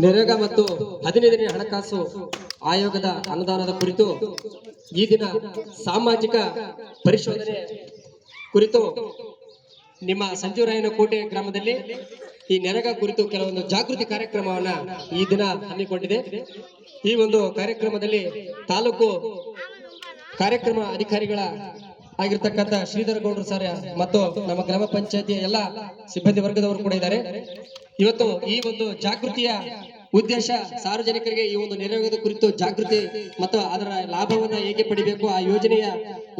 ನರೇಗಾ ಮತ್ತು ಹದಿನೈದನೇ ಹಣಕಾಸು ಆಯೋಗದ ಅನುದಾನದ ಕುರಿತು ಈ ದಿನ ಸಾಮಾಜಿಕ ಪರಿಶೋಧನೆ ಕುರಿತು ನಿಮ್ಮ ಸಂಜೀವರಾಯನ ಕೋಟೆ ಗ್ರಾಮದಲ್ಲಿ ಈ ನೆರಗ ಕುರಿತು ಕೆಲವೊಂದು ಜಾಗೃತಿ ಕಾರ್ಯಕ್ರಮವನ್ನ ಈ ದಿನ ಹಮ್ಮಿಕೊಂಡಿದೆ. ಈ ಒಂದು ಕಾರ್ಯಕ್ರಮದಲ್ಲಿ ತಾಲೂಕು ಕಾರ್ಯಕ್ರಮ ಅಧಿಕಾರಿಗಳ ಆಗಿರ್ತಕ್ಕಂಥ ಶ್ರೀಧರ ಗೌಡ್ರು ಸರ್ ಮತ್ತು ನಮ್ಮ ಗ್ರಾಮ ಪಂಚಾಯತಿಯ ಎಲ್ಲ ಸಿಬ್ಬಂದಿ ವರ್ಗದವರು ಕೂಡ ಇದ್ದಾರೆ. ಇವತ್ತು ಈ ಒಂದು ಜಾಗೃತಿಯ ಉದ್ದೇಶ ಸಾರ್ವಜನಿಕರಿಗೆ ಈ ಒಂದು ನೆರವೇರದ ಕುರಿತು ಜಾಗೃತಿ ಮತ್ತು ಅದರ ಲಾಭವನ್ನ ಹೇಗೆ ಪಡಿಬೇಕು, ಆ ಯೋಜನೆಯ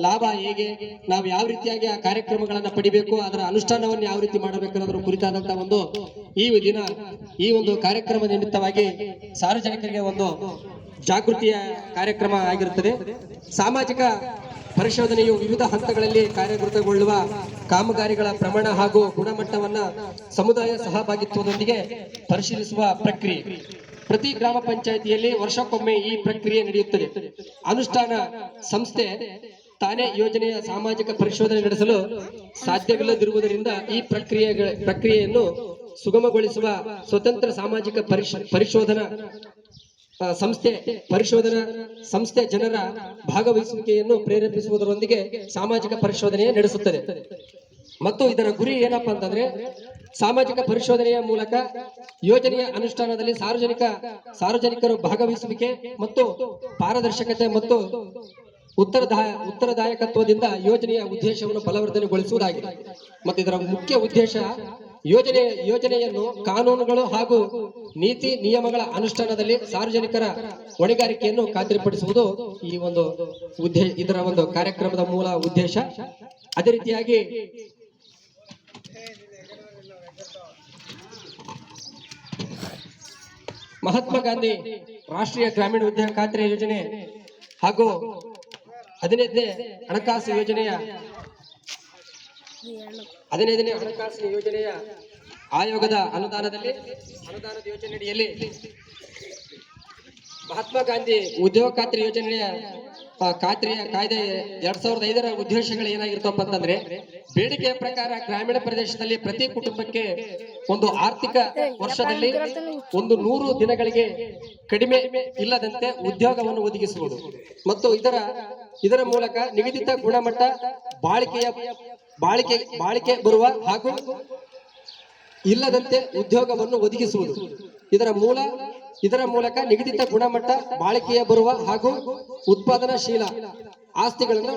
ಲಾಭ ಹೇಗೆ, ನಾವು ಯಾವ ರೀತಿಯಾಗಿ ಆ ಕಾರ್ಯಕ್ರಮಗಳನ್ನ ಪಡಿಬೇಕು, ಅದರ ಅನುಷ್ಠಾನವನ್ನು ಯಾವ ರೀತಿ ಮಾಡಬೇಕು ಅನ್ನೋದ್ರ ಕುರಿತಾದಂತಹ ಒಂದು ಈ ದಿನ ಈ ಒಂದು ಕಾರ್ಯಕ್ರಮ ನಿಮಿತ್ತವಾಗಿ ಸಾರ್ವಜನಿಕರಿಗೆ ಒಂದು ಜಾಗೃತಿಯ ಕಾರ್ಯಕ್ರಮ ಆಗಿರುತ್ತದೆ. ಸಾಮಾಜಿಕ ಪರಿಶೋಧನೆಯು ವಿವಿಧ ಹಂತಗಳಲ್ಲಿ ಕಾರ್ಯಗತಗೊಳ್ಳುವ ಕಾಮಗಾರಿಗಳ ಪ್ರಮಾಣ ಹಾಗೂ ಗುಣಮಟ್ಟವನ್ನ ಸಮುದಾಯ ಸಹಭಾಗಿತ್ವದೊಂದಿಗೆ ಪರಿಶೀಲಿಸುವ ಪ್ರಕ್ರಿಯೆ. ಪ್ರತಿ ಗ್ರಾಮ ಪಂಚಾಯಿತಿಯಲ್ಲಿ ವರ್ಷಕ್ಕೊಮ್ಮೆ ಈ ಪ್ರಕ್ರಿಯೆ ನಡೆಯುತ್ತದೆ. ಅನುಷ್ಠಾನ ಸಂಸ್ಥೆ ತಾನೇ ಯೋಜನೆಯ ಸಾಮಾಜಿಕ ಪರಿಶೋಧನೆ ನಡೆಸಲು ಸಾಧ್ಯವಿಲ್ಲದಿರುವುದರಿಂದ ಈ ಪ್ರಕ್ರಿಯೆ ಪ್ರಕ್ರಿಯೆಯನ್ನು ಸುಗಮಗೊಳಿಸುವ ಸ್ವತಂತ್ರ ಸಾಮಾಜಿಕ ಪರಿಶ್, ಪರಿಶೋಧನಾ ಸಂಸ್ಥೆ ಪರಿಶೋಧನಾ ಸಂಸ್ಥೆ ಜನರ ಭಾಗವಹಿಸುವಿಕೆಯನ್ನು ಪ್ರೇರೇಪಿಸುವುದರೊಂದಿಗೆ ಸಾಮಾಜಿಕ ಪರಿಶೋಧನೆ ನಡೆಸುತ್ತದೆ. ಮತ್ತು ಇದರ ಗುರಿ ಏನಪ್ಪಾ ಅಂತಂದ್ರೆ, ಸಾಮಾಜಿಕ ಪರಿಶೋಧನೆಯ ಮೂಲಕ ಯೋಜನೆಯ ಅನುಷ್ಠಾನದಲ್ಲಿ ಸಾರ್ವಜನಿಕ, ಸಾರ್ವಜನಿಕರು ಭಾಗವಹಿಸುವಿಕೆ ಮತ್ತು ಪಾರದರ್ಶಕತೆ ಮತ್ತು ಉತ್ತರದಾಯ, ಉತ್ತರದಾಯಕತ್ವದಿಂದ ಯೋಜನೆಯ ಉದ್ದೇಶವನ್ನು ಬಲವರ್ಧನೆಗೊಳಿಸುವುದಾಗಿದೆ ಮತ್ತು ಇದರ ಮುಖ್ಯ ಉದ್ದೇಶ ಯೋಜನೆ ಯೋಜನೆಯನ್ನು ಕಾನೂನುಗಳು ಹಾಗೂ ನೀತಿ ನಿಯಮಗಳ ಅನುಷ್ಠಾನದಲ್ಲಿ ಸಾರ್ವಜನಿಕರ ಹೊಣೆಗಾರಿಕೆಯನ್ನು ಖಾತ್ರಿಪಡಿಸುವುದು ಈ ಒಂದು ಉದ್ದೇಶ ಇದರ ಒಂದು ಕಾರ್ಯಕ್ರಮದ ಮೂಲ ಉದ್ದೇಶ. ಅದೇ ರೀತಿಯಾಗಿ ಮಹಾತ್ಮ ಗಾಂಧಿ ರಾಷ್ಟ್ರೀಯ ಗ್ರಾಮೀಣ ಉದ್ಯೋಗ ಖಾತ್ರಿ ಯೋಜನೆ ಹಾಗೂ ಹದಿನೈದನೇ ಹಣಕಾಸು ಯೋಜನೆಯ ಹದಿನೈದನೇ ಹಣಕಾಸು ಯೋಜನೆಯ ಆಯೋಗದ ಅನುದಾನದಲ್ಲಿ, ಅನುದಾನದ ಯೋಜನೆಯಡಿಯಲ್ಲಿ ಮಹಾತ್ಮ ಗಾಂಧಿ ಉದ್ಯೋಗ ಖಾತ್ರಿ ಯೋಜನೆಯ ಖಾತ್ರಿ ಖಾತ್ರಿಯ ಕಾಯ್ದೆ ಎರಡ್ ಸಾವಿರದ ಐದರ ಉದ್ದೇಶಗಳು ಏನಾಗಿರ್ತಪ್ಪ ಅಂತಂದ್ರೆ, ಬೇಡಿಕೆಯ ಪ್ರಕಾರ ಗ್ರಾಮೀಣ ಪ್ರದೇಶದಲ್ಲಿ ಪ್ರತಿ ಕುಟುಂಬಕ್ಕೆ ಒಂದು ಆರ್ಥಿಕ ವರ್ಷದಲ್ಲಿ ಒಂದು ನೂರು ದಿನಗಳಿಗೆ ಕಡಿಮೆ ಇಲ್ಲದಂತೆ ಉದ್ಯೋಗವನ್ನು ಒದಗಿಸುವುದು. ಮತ್ತು ಇದರ ಇದರ ಮೂಲಕ ನಿಗದಿತ ಗುಣಮಟ್ಟ, ಬಾಳಿಕೆಯ ಬಾಳಿಕೆ ಬಾಳಿಕೆ ಬರುವ ಹಾಗೂ ಇಲ್ಲದಂತೆ ಉದ್ಯೋಗವನ್ನು ಒದಗಿಸುವುದು. ಇದರ ಮೂಲ ಇದರ ಮೂಲಕ ನಿಗದಿತ ಗುಣಮಟ್ಟ ಬಾಳಿಕೆಯ ಬರುವ ಹಾಗೂ ಉತ್ಪಾದನಾಶೀಲ ಆಸ್ತಿಗಳನ್ನು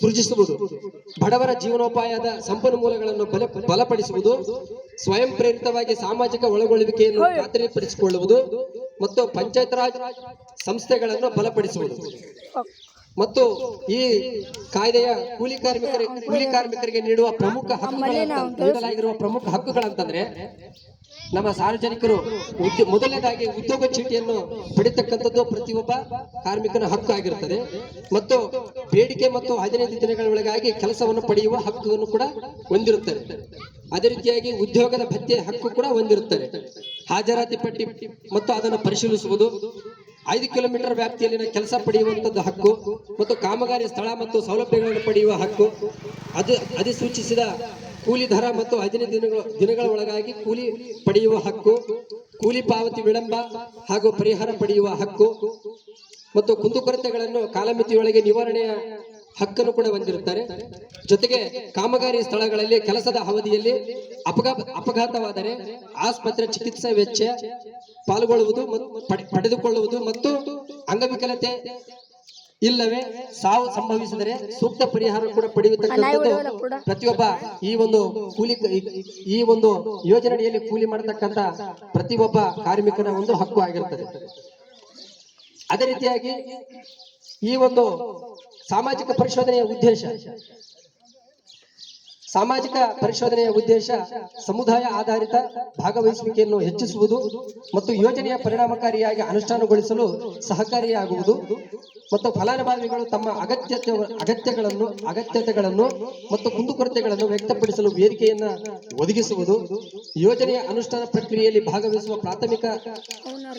ಸೃಜಿಸುವುದು. ಬಡವರ ಜೀವನೋಪಾಯದ ಸಂಪನ್ಮೂಲಗಳನ್ನು ಬಲ ಬಲಪಡಿಸುವುದು. ಸ್ವಯಂ ಪ್ರೇರಿತವಾಗಿ ಸಾಮಾಜಿಕ ಒಳಗೊಳ್ಳುವಿಕೆಯನ್ನು ಖಾತ್ರಿಪಡಿಸಿಕೊಳ್ಳುವುದು ಮತ್ತು ಪಂಚಾಯತ್ ರಾಜ್ ಸಂಸ್ಥೆಗಳನ್ನು ಬಲಪಡಿಸುವುದು. ಮತ್ತು ಈ ಕಾಯ್ದೆಯ ಕೂಲಿ ಕಾರ್ಮಿಕರಿಗೆ ಕೂಲಿ ಕಾರ್ಮಿಕರಿಗೆ ನೀಡುವ ಪ್ರಮುಖ ನೀಡಲಾಗಿರುವ ಪ್ರಮುಖ ಹಕ್ಕುಗಳಂತಂದ್ರೆ ನಮ್ಮ ಸಾರ್ವಜನಿಕರು ಉದ್ಯೋಗ ಮೊದಲನೇದಾಗಿ ಉದ್ಯೋಗ ಚೀಟಿಯನ್ನು ಪಡಿತಕ್ಕಂಥದ್ದು ಪ್ರತಿಯೊಬ್ಬ ಕಾರ್ಮಿಕನ ಹಕ್ಕು ಆಗಿರುತ್ತದೆ. ಮತ್ತು ಬೇಡಿಕೆ ಮತ್ತು ಹದಿನೈದು ದಿನಗಳ ಒಳಗಾಗಿ ಕೆಲಸವನ್ನು ಪಡೆಯುವ ಹಕ್ಕನ್ನು ಕೂಡ ಹೊಂದಿರುತ್ತದೆ. ಅದೇ ರೀತಿಯಾಗಿ ಉದ್ಯೋಗದ ಭತ್ಯೆ ಹಕ್ಕು ಕೂಡ ಹೊಂದಿರುತ್ತದೆ. ಹಾಜರಾತಿ ಪಟ್ಟಿ ಮತ್ತು ಅದನ್ನು ಪರಿಶೀಲಿಸುವುದು ಐದು ಕಿಲೋಮೀಟರ್ ವ್ಯಾಪ್ತಿಯಲ್ಲಿನ ಕೆಲಸ ಪಡೆಯುವಂತದ್ದು ಹಕ್ಕು ಮತ್ತು ಕಾಮಗಾರಿ ಸ್ಥಳ ಮತ್ತು ಸೌಲಭ್ಯಗಳನ್ನು ಪಡೆಯುವ ಹಕ್ಕು. ಅದು ಅಧಿಸೂಚಿಸಿದ ಕೂಲಿ ದರ ಮತ್ತು ಹದಿನೈದು ದಿನಗಳ ದಿನಗಳ ಒಳಗಾಗಿ ಕೂಲಿ ಪಡೆಯುವ ಹಕ್ಕು, ಕೂಲಿ ಪಾವತಿ ವಿಳಂಬ ಹಾಗೂ ಪರಿಹಾರ ಪಡೆಯುವ ಹಕ್ಕು ಮತ್ತು ಕುಂದುಕೊರತೆಗಳನ್ನು ಕಾಲಮಿತಿಯೊಳಗೆ ನಿವಾರಣೆಯ ಹಕ್ಕನ್ನು ಕೂಡ ಹೊಂದಿರುತ್ತಾರೆ. ಜೊತೆಗೆ ಕಾಮಗಾರಿ ಸ್ಥಳಗಳಲ್ಲಿ ಕೆಲಸದ ಅವಧಿಯಲ್ಲಿ ಅಪಘಾತ ಅಪಘಾತವಾದರೆ ಆಸ್ಪತ್ರೆ ಚಿಕಿತ್ಸೆ ವೆಚ್ಚ ಪಾಲ್ಗೊಳ್ಳುವುದು ಪಡೆದುಕೊಳ್ಳುವುದು ಮತ್ತು ಅಂಗವಿಕಲತೆ ಇಲ್ಲವೇ ಸಾವು ಸಂಭವಿಸಿದರೆ ಸೂಕ್ತ ಪರಿಹಾರ ಕೂಡ ಪಡೆಯತಕ್ಕಂಥದ್ದು ಪ್ರತಿಯೊಬ್ಬ ಈ ಒಂದು ಕೂಲಿ ಈ- ಈ ಒಂದು ಯೋಜನೆಯಲ್ಲಿ ಕೂಲಿ ಮಾಡತಕ್ಕಂತ ಪ್ರತಿಯೊಬ್ಬ ಕಾರ್ಮಿಕನ ಒಂದು ಹಕ್ಕು ಆಗಿರುತ್ತದೆ. ಅದೇ ರೀತಿಯಾಗಿ ಈ ಒಂದು ಸಾಮಾಜಿಕ ಪರಿಶೋಧನೆಯ ಉದ್ದೇಶ. ಸಾಮಾಜಿಕ ಪರಿಶೋಧನೆಯ ಉದ್ದೇಶ ಸಮುದಾಯ ಆಧಾರಿತ ಭಾಗವಹಿಸುವಿಕೆಯನ್ನು ಹೆಚ್ಚಿಸುವುದು ಮತ್ತು ಯೋಜನೆಯ ಪರಿಣಾಮಕಾರಿಯಾಗಿ ಅನುಷ್ಠಾನಗೊಳಿಸಲು ಸಹಕಾರಿಯಾಗುವುದು. ಮತ್ತು ಫಲಾನುಭವಿಗಳು ತಮ್ಮ ಅಗತ್ಯತೆ ಅಗತ್ಯಗಳನ್ನು ಅಗತ್ಯತೆಗಳನ್ನು ಮತ್ತು ಕುಂದುಕೊರತೆಗಳನ್ನು ವ್ಯಕ್ತಪಡಿಸಲು ವೇದಿಕೆಯನ್ನ ಒದಗಿಸುವುದು ಯೋಜನೆಯ ಅನುಷ್ಠಾನ ಪ್ರಕ್ರಿಯೆಯಲ್ಲಿ ಭಾಗವಹಿಸುವ ಪ್ರಾಥಮಿಕ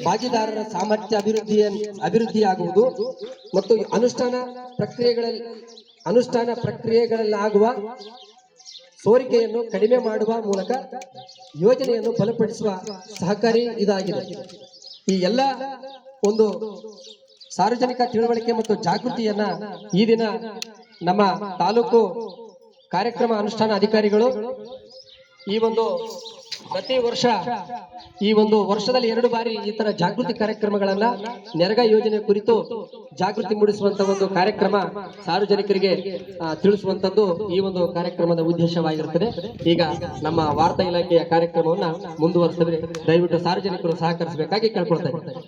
ಭಾಗಿದಾರರ ಸಾಮರ್ಥ್ಯ ಅಭಿವೃದ್ಧಿಯ ಅಭಿವೃದ್ಧಿಯಾಗುವುದು ಮತ್ತು ಅನುಷ್ಠಾನ ಪ್ರಕ್ರಿಯೆಗಳಲ್ಲಿ ಅನುಷ್ಠಾನ ಪ್ರಕ್ರಿಯೆಗಳಲ್ಲಾಗುವ ಸೋರಿಕೆಯನ್ನು ಕಡಿಮೆ ಮಾಡುವ ಮೂಲಕ ಯೋಜನೆಯನ್ನು ಬಲಪಡಿಸುವ ಸಹಕಾರಿ ಇದಾಗಿದೆ. ಈ ಎಲ್ಲ ಒಂದು ಸಾರ್ವಜನಿಕ ತಿಳುವಳಿಕೆ ಮತ್ತು ಜಾಗೃತಿಯನ್ನ ಈ ದಿನ ನಮ್ಮ ತಾಲೂಕು ಕಾರ್ಯಕ್ರಮ ಅನುಷ್ಠಾನ ಅಧಿಕಾರಿಗಳು, ಈ ಒಂದು ಪ್ರತಿ ವರ್ಷ, ಈ ಒಂದು ವರ್ಷದಲ್ಲಿ ಎರಡು ಬಾರಿ ಈ ತರ ಜಾಗೃತಿ ಕಾರ್ಯಕ್ರಮಗಳನ್ನ ನೆರಗ ಯೋಜನೆ ಕುರಿತು ಜಾಗೃತಿ ಮೂಡಿಸುವಂತ ಒಂದು ಕಾರ್ಯಕ್ರಮ ಸಾರ್ವಜನಿಕರಿಗೆ ತಿಳಿಸುವಂತದ್ದು ಈ ಒಂದು ಕಾರ್ಯಕ್ರಮದ ಉದ್ದೇಶವಾಗಿರುತ್ತದೆ. ಈಗ ನಮ್ಮ ವಾರ್ತಾ ಇಲಾಖೆಯ ಕಾರ್ಯಕ್ರಮವನ್ನ ಮುಂದುವರಿಸಿದ್ರೆ ದಯವಿಟ್ಟು ಸಾರ್ವಜನಿಕರು ಸಹಕರಿಸಬೇಕಾಗಿ ಕೇಳ್ಕೊಳ್ತಾ ಇದ್ದೇನೆ.